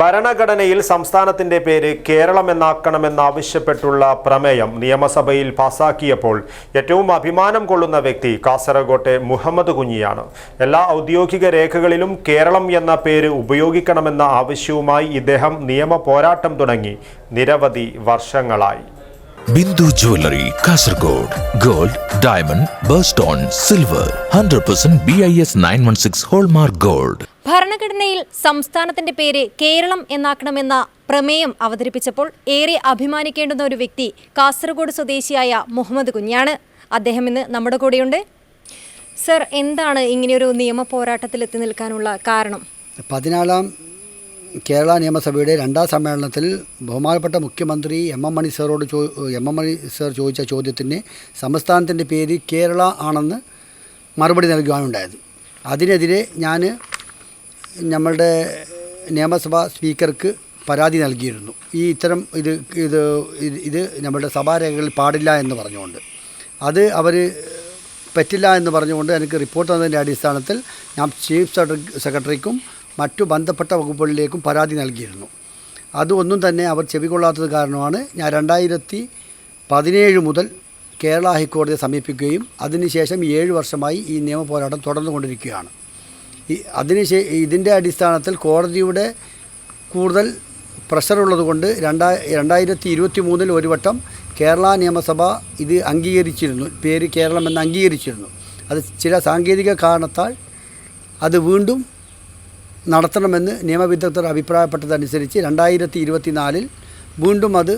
ഭരണഘടനയിൽ സംസ്ഥാനത്തിന്റെ പേര് കേരളം എന്നാക്കണമെന്നാവശ്യപ്പെട്ടുള്ള പ്രമേയം നിയമസഭയിൽ പാസാക്കിയപ്പോൾ ഏറ്റവും അഭിമാനം കൊള്ളുന്ന വ്യക്തി കാസർഗോട്ടെ മുഹമ്മദ് കുഞ്ഞിയാണ്. എല്ലാ ഔദ്യോഗിക രേഖകളിലും കേരളം എന്ന പേര് ഉപയോഗിക്കണമെന്ന ആവശ്യവുമായി ഇദ്ദേഹം നിയമ പോരാട്ടം തുടങ്ങി. നിരവധി വർഷങ്ങളായി. Bindu jewellery Kasaragod. Gold diamond birthstone silver. Hundred percent B I S nine one six hallmark gold. ഭരണഘടനയിൽ സംസ്ഥാനത്തിന്റെ പേര് കേരളം എന്നാക്കണമെന്ന പ്രമേയം അവതരിപ്പിച്ചപ്പോൾ ഏറെ അഭിമാനിക്കേണ്ടുന്ന ഒരു വ്യക്തി കാസർഗോഡ് സ്വദേശിയായ മുഹമ്മദ് കുഞ്ഞാണ്. അദ്ദേഹം ഇന്ന് നമ്മുടെ കൂടെയുണ്ട്. സർ എന്താണ് ഇങ്ങനെയൊരു നിയമ പോരാട്ടത്തിൽ എത്തി നിൽക്കാനുള്ള കാരണം? പതിനാലാം കേരള നിയമസഭയുടെ രണ്ടാം സമ്മേളനത്തിൽ ബഹുമാനപ്പെട്ട മുഖ്യമന്ത്രി എം എം മണി സാറോട് ചോ എം എം മണി സാർ ചോദിച്ച ചോദ്യത്തിന് സംസ്ഥാനത്തിന്റെ പേര് കേരള ആണെന്ന് മറുപടി നൽകുവാനുണ്ടായത്. അതിനെതിരെ ഞാൻ നമ്മളുടെ നിയമസഭാ സ്പീക്കർക്ക് പരാതി നൽകിയിരുന്നു. ഈ ഇത്തരം ഇത് ഇത് ഇത് നമ്മളുടെ സഭാരേഖകളിൽ പാടില്ല എന്ന് പറഞ്ഞുകൊണ്ട്. അത് അവർ പറ്റില്ല എന്ന് പറഞ്ഞുകൊണ്ട് എനിക്ക് റിപ്പോർട്ട് തന്നതിന്റെ അടിസ്ഥാനത്തിൽ ഞാൻ ചീഫ് സെക്രട്ടറി സെക്രട്ടറിക്കും മറ്റു ബന്ധപ്പെട്ട വകുപ്പുകളിലേക്കും പരാതി നൽകിയിരുന്നു. അതൊന്നും തന്നെ അവർ ചെവികൊള്ളാത്തത് കാരണമാണ് ഞാൻ രണ്ടായിരത്തി പതിനേഴ് മുതൽ കേരള ഹൈക്കോടതിയെ സമീപിക്കുകയും അതിനുശേഷം ഏഴ് വർഷമായി ഈ നിയമ പോരാട്ടം തുടർന്നുകൊണ്ടിരിക്കുകയാണ് ഈ അതിനുശേ ഇതിന്റെ അടിസ്ഥാനത്തിൽ കോടതിയുടെ കൂടുതൽ പ്രഷറുള്ളതുകൊണ്ട് രണ്ടാ രണ്ടായിരത്തി ഇരുപത്തി മൂന്നിൽ ഒരു വട്ടം കേരള നിയമസഭ ഇത് അംഗീകരിച്ചിരുന്നു. പേര് കേരളം എന്ന് അംഗീകരിച്ചിരുന്നു. അത് ചില സാങ്കേതിക കാരണത്താൽ അത് വീണ്ടും നടത്തണമെന്ന് നിയമവിദഗ്ധർ അഭിപ്രായപ്പെട്ടതനുസരിച്ച് രണ്ടായിരത്തി ഇരുപത്തിനാലിൽ വീണ്ടും അത്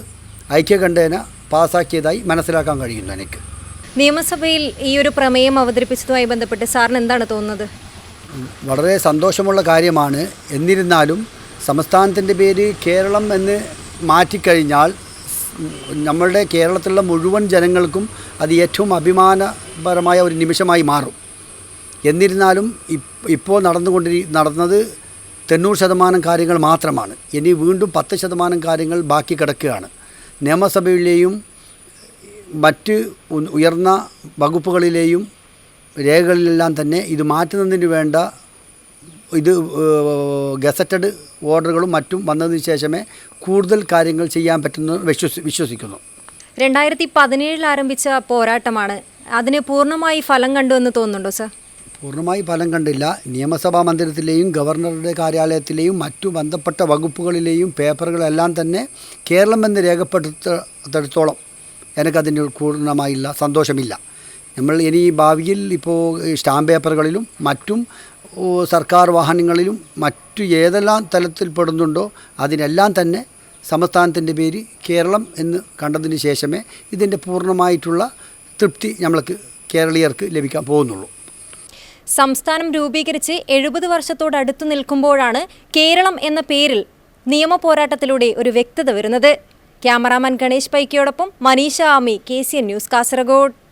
ഐക്യകണ്ഠേന പാസാക്കിയതായി മനസ്സിലാക്കാൻ കഴിയുന്നു എനിക്ക്. നിയമസഭയിൽ ഈ ഒരു പ്രമേയം അവതരിപ്പിച്ചതുമായി ബന്ധപ്പെട്ട് സാറിന് എന്താണ് തോന്നുന്നത്? വളരെ സന്തോഷമുള്ള കാര്യമാണ്. എന്നിരുന്നാലും സംസ്ഥാനത്തിന്റെ പേര് കേരളം എന്ന് മാറ്റിക്കഴിഞ്ഞാൽ നമ്മളുടെ കേരളത്തിലുള്ള മുഴുവൻ ജനങ്ങൾക്കും അത് ഏറ്റവും അഭിമാനപരമായ ഒരു നിമിഷമായി മാറും. എന്നിരുന്നാലും ഇപ്- ഇപ്പോൾ നടന്നുകൊണ്ടിരി നടന്നത് തൊണ്ണൂറ് ശതമാനം കാര്യങ്ങൾ മാത്രമാണ്. ഇനി വീണ്ടും പത്ത് ശതമാനം കാര്യങ്ങൾ ബാക്കി കിടക്കുകയാണ്. നിയമസഭയിലെയും മറ്റ് ഉയർന്ന വകുപ്പുകളിലെയും രേഖകളിലെല്ലാം തന്നെ ഇത് മാറ്റുന്നതിന് വേണ്ട ഇത് ഗസറ്റഡ് ഓർഡറുകളും മറ്റും വന്നതിന് ശേഷമേ കൂടുതൽ കാര്യങ്ങൾ ചെയ്യാൻ പറ്റുന്ന വിശ്വസി വിശ്വസിക്കുന്നു. രണ്ടായിരത്തി പതിനേഴിൽ ആരംഭിച്ച പോരാട്ടമാണ്. അതിന് പൂർണമായി ഫലം കണ്ടു എന്ന് തോന്നുന്നുണ്ടോ സർ? പൂർണമായി ഫലം കണ്ടില്ല. നിയമസഭാ മന്ദിരത്തിലെയും ഗവർണറുടെ കാര്യാലയത്തിലെയും മറ്റു ബന്ധപ്പെട്ട വകുപ്പുകളിലെയും പേപ്പറുകളെല്ലാം തന്നെ കേരളം എന്ന് രേഖപ്പെടുത്തിടത്തോളം എനിക്കതിന് പൂർണമായില്ല സന്തോഷമില്ല. നമ്മൾ ഇനി ഭാവിയിൽ ഇപ്പോൾ സ്റ്റാമ്പ് പേപ്പറുകളിലും മറ്റും സർക്കാർ വാഹനങ്ങളിലും മറ്റു ഏതെല്ലാം തലത്തിൽപ്പെടുന്നുണ്ടോ അതിനെല്ലാം തന്നെ സംസ്ഥാനത്തിന്റെ പേര് കേരളം എന്ന് കണ്ടതിന് ശേഷമേ ഇതിന്റെ പൂർണമായിട്ടുള്ള തൃപ്തി നമ്മൾക്ക് കേരളീയർക്ക് ലഭിക്കാൻ പോകുന്നുള്ളൂ. സംസ്ഥാനം രൂപീകരിച്ച് എഴുപത് വർഷത്തോടടുത്തു നിൽക്കുമ്പോഴാണ് കേരളം എന്ന പേരിൽ നിയമ പോരാട്ടത്തിലൂടെ ഒരു വ്യക്തത വരുന്നത്. Cameraman Ganesh പൈക്കയോടൊപ്പം Maneesha Ami K C N news Kasaragod.